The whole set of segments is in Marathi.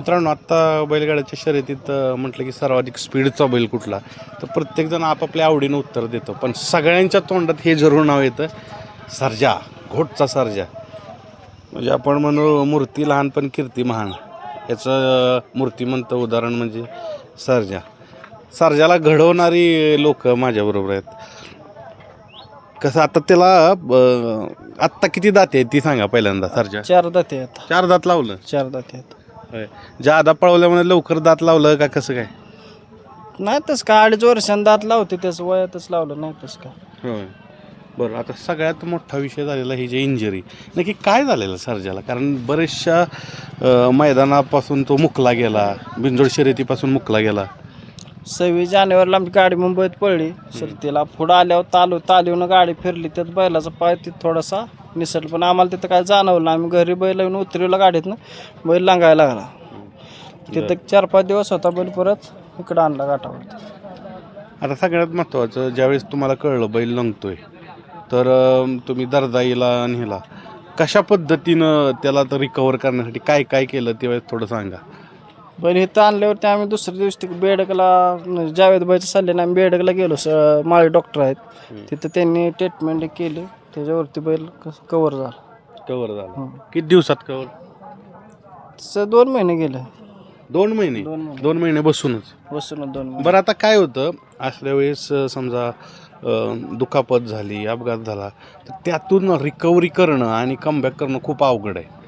मित्रांनो आत्ता बैलगाड्याच्या शर्यतीत म्हटलं की सर्वाधिक स्पीडचा बैल कुठला? तर प्रत्येकजण आपापल्या आवडीनं उत्तर देतो. पण सगळ्यांच्या तोंडात हे जरूर नाव येतं सर्जा घोटचा सर्जा. म्हणजे आपण म्हणू मूर्ती लहान पण कीर्ती महान. याचं मूर्तिमंत उदाहरण म्हणजे सर्जा. सर्जाला घडवणारी लोक माझ्याबरोबर आहेत. कसं आता त्याला आत्ता किती दाते आहेत ती सांगा पहिल्यांदा सर्जा. चार दाते आहेत. चार दात लावलं. चार दाते आहेत. होय. जादा पळवल्यामुळे लवकर दात लावलं का कसं काय? नाही तसं का अडीच वर्षांनी दात लावते त्याचं वयातच लावलं नाही तसं का होय. बरं आता सगळ्यात मोठा विषय झालेला ही जे इंजरी नक्की काय झालेलं सर्जाला? कारण बरेचशा अ, मैदानापासून तो मुकला गेला बिंजोड शर्यतीपासून मुकला गेला. सव्वीस जानेवारीला आमची गाडी मुंबईत पडली तिला पुढं आल्यावर तालू तालीवनं गाडी फिरली त्यात बैलाचा पाय तिथं थोडासा निसटला पण आम्हाला तिथं काय जाणवलं नाही. आम्ही घरी बैल येऊन उतरवलं गाडीतनं बैल लागायला लागला. तिथं चार पाच दिवस होता बैल परत इकडं आणला गाठावर आता सगळ्यात महत्त्वाचं ज्यावेळेस तुम्हाला कळलं बैल लंगतोय तर अ, तुम्ही दरदाईला नेला कशा पद्धतीनं त्याला तर रिकवर करण्यासाठी काय काय केलं ते थोडं सांगा. बैल इथं आणल्यावरती आम्ही दुसऱ्या दिवशी तिकडे बेडकला जावेद बाईच्या सल्ल्याने आम्ही बेडकला गेलो. स माळी डॉक्टर आहेत. तिथं त्यांनी ट्रीटमेंट केली. त्याच्यावरती बैल कसं कवर झाला. कवर झालं. हं. किती दिवसात कवर तसं दोन महिने गेले. दोन महिने? दोन महिने. दोन महिने बसूनच? बसून दोन महिने. बरं आता काय होतं? असल्या वेळेस अ, समजा अ, दुखापत झाली अपघात झाला तर त्यातून रिकव्हरी करणं आणि कमबॅक करणं खूप अवघड आहे.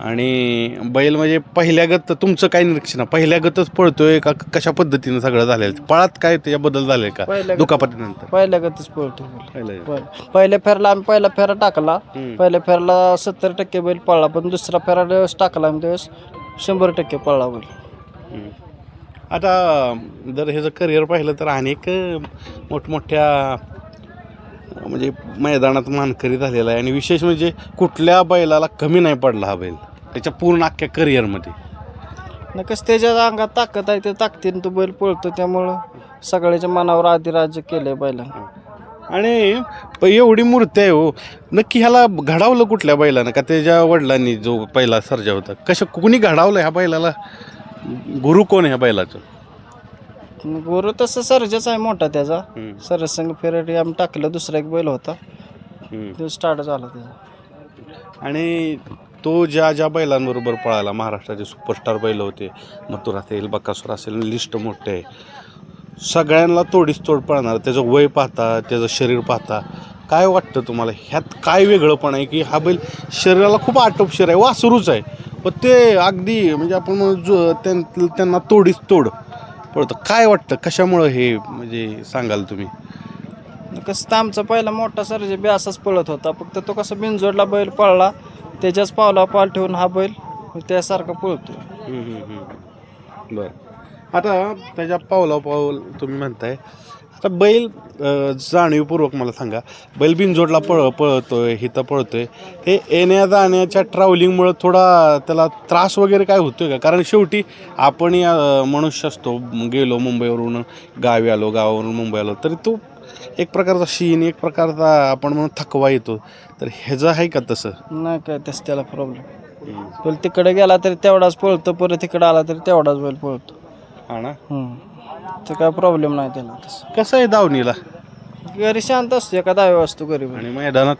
आणि बैल म्हणजे पहिल्यागत तुमचं काय निरीक्षण? आहे पहिल्यागतच पळतोय का? कशा पद्धतीनं सगळं झालेलं? पळात काय त्याच्याबद्दल झालंय का? पहिल्या दुखापतीनंतर? पहिल्या गतीच पळतो बैल. पहिल्या फेरला आम्ही पहिला फेरा टाकला. हम्म. पहिल्या फेरला सत्तर टक्के बैल पळला पण दुसरा फेरा ज्यावेळेस टाकला आम्ही त्यावेळेस शंभर टक्के पळला बैल. हम्म. आता जर ह्याचं करिअर पाहिलं तर अनेक मोठमोठ्या म्हणजे मैदानात मानकरी झालेला आहे. आणि विशेष म्हणजे कुठल्या बैलाला कमी नाही पडला हा बैल. त्याच्या पूर्ण अख्ख्या करिअरमध्ये नकस त्याच्या अंगात ताकद आहे त्या ताकदीने तो बैल पळतो त्यामुळं सगळ्याच्या मनावर आधी राज्य केलंय बैलानं. आणि प- एवढी मूर्ती आहे हो. नक्की ह्याला घडावलं कुठल्या बैलानं? का त्याच्या वडिलांनी जो पहिला सर्जा होता? कशा कुणी घडावलं ह्या बैलाला? गुरु कोण आहे ह्या बैलाचं? गुरु तसं सर्जच आहे मोठा त्याचा. हम्म. सरसंग फेरटी आम्ही टाकलं दुसरा एक बैल होता. हम्म. तो स्टार्ट झाला त्याचा. आणि तो ज्या ज्या बैलांबरोबर पळाला महाराष्ट्राचे सुपरस्टार बैल होते मथुर असेल बकासूर असेल लिस्ट मोठे आहे. सगळ्यांना तोडीस तोड पळणार त्याचं वय पाहता त्याचं शरीर पाहता. काय वाटतं तुम्हाला? ह्यात काय वेगळं पण आहे की हा बैल शरीराला खूप आटोपशीर आहे वासरूच आहे. पण ते अगदी म्हणजे आपण म्हणू जो त्यां- त्यांना तोडीस तोड पळतं. काय वाटतं? कशामुळं हे म्हणजे सांगाल तुम्ही? कसं तर आमचा पहिला मोठा सर्ज बी असाच पळत होता. फक्त तो कसं बिनजोडला बैल पळला त्याच्याच पावला पाल ठेवून हा बैल त्यासारखा पळतो. बर. आता त्याच्या पावला पाऊल तुम्ही म्हणताय. आता बैल जाणीवपूर्वक मला सांगा. बैल बिनजोडला पळ पळतोय हिथं पळतोय. हे येण्या जाण्याच्या ट्रॅव्हलिंगमुळं थोडा त्याला त्रास वगैरे काय होतोय का? कारण शेवटी आपण या मनुष्य असतो. गेलो मुंबईवरून गावी आलो गावावरून मुंबई आलो तरी तो एक प्रकारचा शीन एक प्रकारचा आपण म्हणून थकवा येतो. तर ह्याचं आहे का तसं? नाही काय तसं त्याला प्रॉब्लेम बैल तिकडे गेला तरी तेवढाच पळतो परत इकडे आला तरी तेवढाच बैल पळतो. हा ना? हम्म. तर काय प्रॉब्लेम नाही त्याला तसं. कसं आहे दावणीला घरी शांत असतो एका दहाव्या असतो घरी बैल. आणि मैदानात?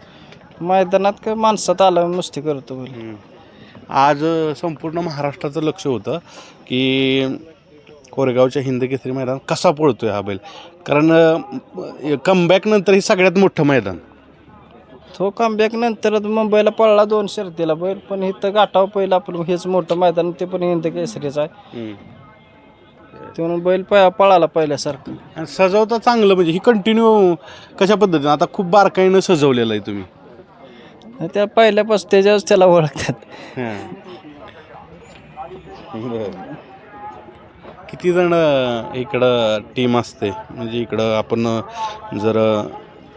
मैदानात काय माणसात आलं मस्ती करतो बैल. आज अ, संपूर्ण महाराष्ट्राचं लक्ष होतं की कोरेगावच्या हिंद केसरी मैदान कसा पळतोय हा बैल? कारण कमबॅक नंतर हे सगळ्यात मोठं मैदान. तो कमबॅक नंतर मुंबईला पळला दोन शर्तीला बैल पण इथं गाठाव पहिलं आपलं हेच मोठं मैदान ते पण हिंद केसरीचं आहे. ते म्हणून बैल प पळाला पहिल्यासारखं. आणि सजवता चांगलं म्हणजे ही कंटिन्यू कशा पद्धतीने? आता खूप बारकाईनं सजवलेलं आहे तुम्ही. त्या पहिल्यापासून त्याच्यावर त्याला ओळखतात. किती जण इकडं टीम असते? म्हणजे इकडं आपण जर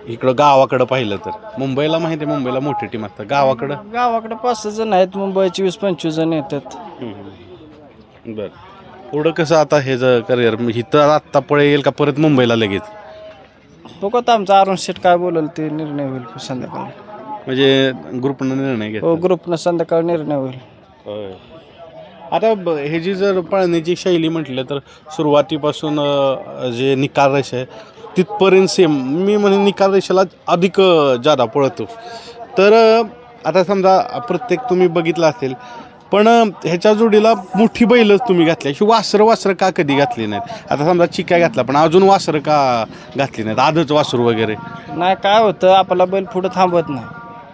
इकडं गावाकडं पाहिलं तर. मुंबईला माहिती आहे मुंबईला मोठी टीम असतात. गावाकडं? गावाकडे पाच सहा जण आहेत. मुंबईचे वीस पंचवीस जण येतात. बर. पुढं कसं आता हे जर करिअर इथं आत्ता पळे येईल का परत मुंबईला लगेच? बघू आता आमचा अरुण शेट काय बोलेल ते निर्णय होईल संध्याकाळी. म्हणजे ग्रुपनं निर्णय घेत हो ग्रुपनं संध्याकाळी निर्णय होईल. आता ब- हे जी जर पळण्याची शैली म्हटलं तर सुरुवातीपासून जे निकाल रेषा आहे तिथपर्यंत सेम मी म्हणे निकाल रेषेला अधिक जादा पळतो. तर आता समजा प्रत्येक तुम्ही बघितलं असेल पण ह्याच्या जोडीला मोठी बैलच तुम्ही घातली अशी वासरं वासरं का कधी घातली नाहीत? आता समजा चिक्या घातला पण अजून वासरं का घातली नाहीत? आदच वासरू वगैरे. नाही काय होतं आपला बैल पुढं थांबत नाही.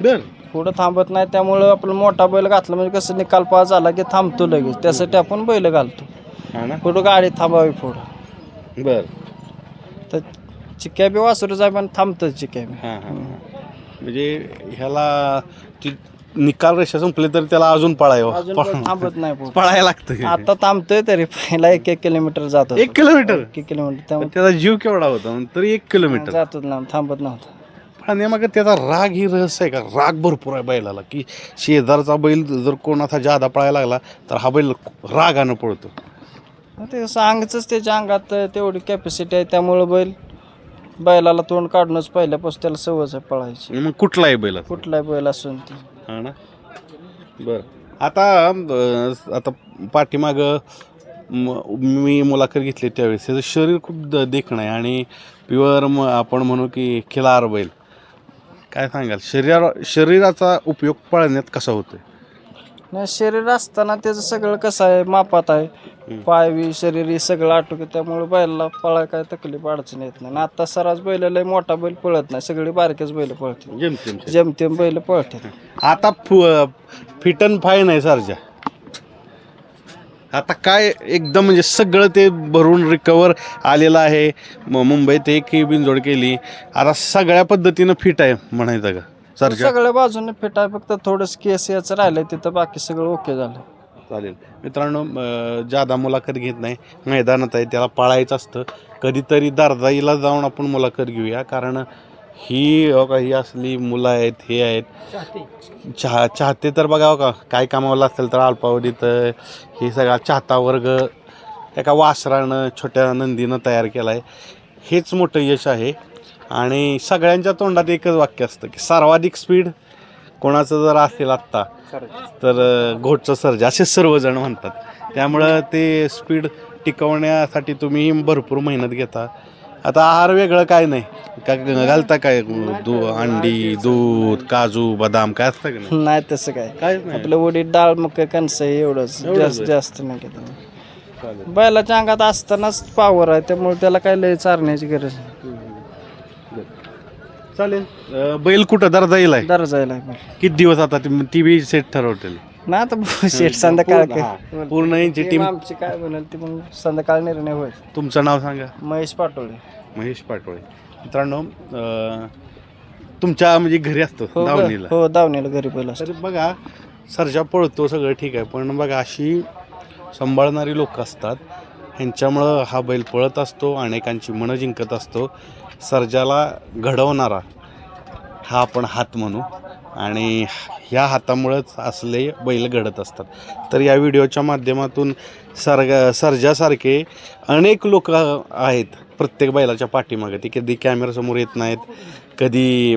बर. पुढं थांबत नाही त्यामुळं आपण मोठा बैल घातला म्हणजे कसं निकाल पास झाला की थांबतो लगेच. त्यासाठी आपण बैल घालतो. हा ना? पुढं गाडी थांबावी पुढं. बर. तर चिक्या बी वासरू जाय पण थांबतं चिक्या बी. हां हां म्हणजे ह्याला ती निकाल रेषा संपले तर त्याला अजून पळायला थांबत नाही पुढं. पळायला लागतं आता थांबतोय तरी पहिला एक एक किलोमीटर जातो एक किलोमीटर? एक किलोमीटर. पण त्यामुळे त्याचा जीव केवढा होता? तरी एक किलोमीटर. जातो थांबत नव्हता. आणि मग त्याचा राग ही रहस्य आहे का? राग भरपूर आहे बैलाला की शेजारचा बैल जर कोणाचा जादा पळायला लागला तर हा बैल रागानं पळतो. ते सांगच त्याच्या अंगात तेवढी कॅपॅसिटी आहे त्यामुळं बैल बैलाला तोंड काढूनच पहिल्यापासून त्याला सवयच आहे पळायची. मग कुठलाही बैल. कुठलाही बैल असून ते. हा ना? बरं. आता अं, आता पाठीमाग मी मुलाखत घेतली त्यावेळेस. त्याचं शरीर खूप द देखणं आहे आणि प्युअर आपण म्हणू की खिलार बैल. काय सांगाल? शरीरा शरीराचा उपयोग पळण्यात कसा होतोय? नाही शरीर असताना त्याचं सगळं कसं आहे मापात आहे. पाय बी शरीर हे सगळं आटोके त्यामुळे बैलाला पळाय काय तकलीफ अडचण येत नाही. आणि आता सरास बैल लय मोठा बैल पळत नाही सगळे बारकेच बैल पळते जेमतेम. जेमतेम बैल पळते आता फिट अँड फाईन आहे सरजा. आता काय एकदम म्हणजे सगळं ते भरून रिकवर आलेलं आहे. म- मुंबईत एकही बिनजोड केली. आता सगळ्या पद्धतीनं फिट आहे म्हणायचं का? सरजा सगळ्या बाजूने फिट आहे. फक्त थोडंच केस याचं राहिलंय तिथं बाकी सगळं ओके झालं चालेल. मित्रांनो अं, जादा मुलाखत घेत नाही. मैदानात आहे त्याला पाळायचं असतं. कधीतरी दारदाईला जाऊन आपण मुलाखत घेऊया. कारण ही हो का ही असली मुलं आहेत हे आहेत. चहा चाहते तर बघा हो का काय कामावलं असेल तर अल्पावधीत हे सगळा चाहता वर्ग एका वासरानं छोट्या नंदीनं तयार केला आहे हेच मोठं यश आहे. आणि सगळ्यांच्या तोंडात एकच वाक्य असतं की सर्वाधिक स्पीड कोणाचं जर असेल आत्ता तर घोटचं सर्ज असे सर्वजण म्हणतात. त्यामुळं ते स्पीड टिकवण्यासाठी तुम्ही भरपूर मेहनत घेता. आता आहार वेगळं काय नाही. का घालता काय? दू अंडी दूध काजू बदाम काय असतं का नाही? नाही तसं काय. काहीच नाही. आपलं उडीद डाळ मग कणसं आहे एवढंच. एवढंच जास्त आहे. जास्त नाही घेत चालेल. बैलाच्या अंगात असतानाच पावर आहे त्यामुळे त्याला काही लय चारण्याची गरज नाही. चालेल. अ, बैल कुठं? दर जाईल आहे दर जायला बैल. किती दिवस आता ती ती बी सेट ठरवतील? ना आता शेठ संध्याकाळ पूर्ण- हा. पूर्ण यांची टीम आमची काय बनेल ती मग? संध्याकाळ निर्णय होईल. तुमचं नाव सांगा. महेश पाटोळे. महेश पाटोळे. मित्रांनो अ, तुमच्या म्हणजे घरी असतो हो ग- दावणीला. हो दावणीला घरी पहिला तर बघा सरजा पळतो सगळं ठीक आहे. पण बघा अशी सांभाळणारी लोक असतात. ह्यांच्यामुळं हा बैल पळत असतो अनेकांची मनं जिंकत असतो. सर्जाला घडवणारा हा आपण हात म्हणू. आणि ह्या हातामुळंच असले बैल घडत असतात. तर या व्हिडिओच्या माध्यमातून सरग सर्जासारखे अनेक लोक आहेत प्रत्येक बैलाच्या पाठीमागे. ते कधी कॅमेरासमोर येत नाहीत कधी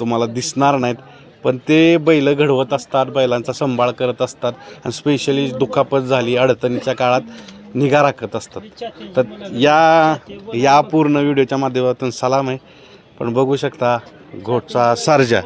तुम्हाला दिसणार नाहीत पण ते बैल घडवत असतात बैलांचा सांभाळ करत असतात आणि स्पेशली दुखापत झाली अडचणीच्या काळात निगा राखत असतात. तर या या पूर्ण व्हिडिओच्या माध्यमातून सलाम आहे. पण बघू शकता घोटचा सारजा.